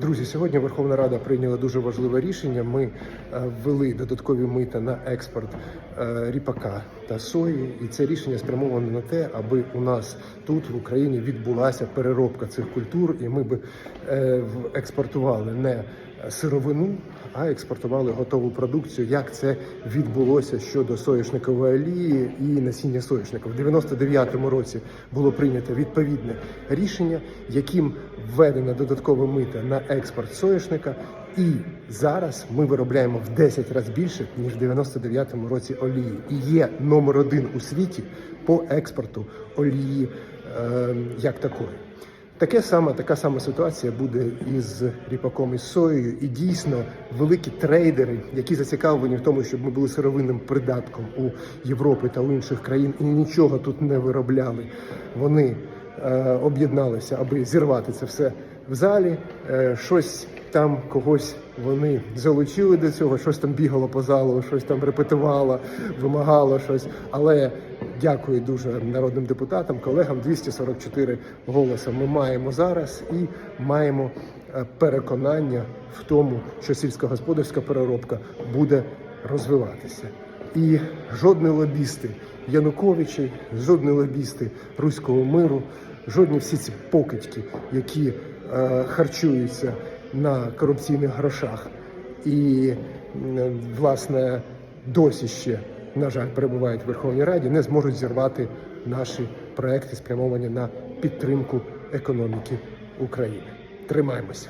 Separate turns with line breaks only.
Друзі, сьогодні Верховна Рада прийняла дуже важливе рішення. Ми е, ввели додаткові мита на експорт е, ріпака та сої, і це рішення спрямоване на те, аби у нас тут в Україні відбулася переробка цих культур, і ми би е, експортували не сировину, а експортували готову продукцію. Як це відбулося щодо соняшникової олії і насіння соняшника? В 99-му році було прийнято відповідне рішення, яким введено додаткове мито на експорт соняшника. І зараз ми виробляємо в 10 разів більше ніж в 99-му році олії. І є номер один у світі по експорту олії е, як такої. Таке саме, така сама ситуація буде із ріпаком і соєю. І дійсно великі трейдери, які зацікавлені в тому, щоб ми були сировинним придатком у Європи та у інших країн і нічого тут не виробляли. Вони е, об'єдналися, аби зірвати це все в залі. Е, щось там когось вони залучили до цього, щось там бігало по залу, щось там репетувало, вимагало щось. Але дякую дуже народним депутатам, колегам. 244 голоси ми маємо зараз і маємо е, переконання в тому, що сільськогосподарська переробка буде розвиватися. І жодні лобісти Януковичі, жодні лобісти руського миру, жодні всі ці покидьки, які е, харчуються на корупційних грошах, і власне досі ще, на жаль, перебувають в Верховній Раді, не зможуть зірвати наші проекти, спрямовані на підтримку економіки України. Тримаємося.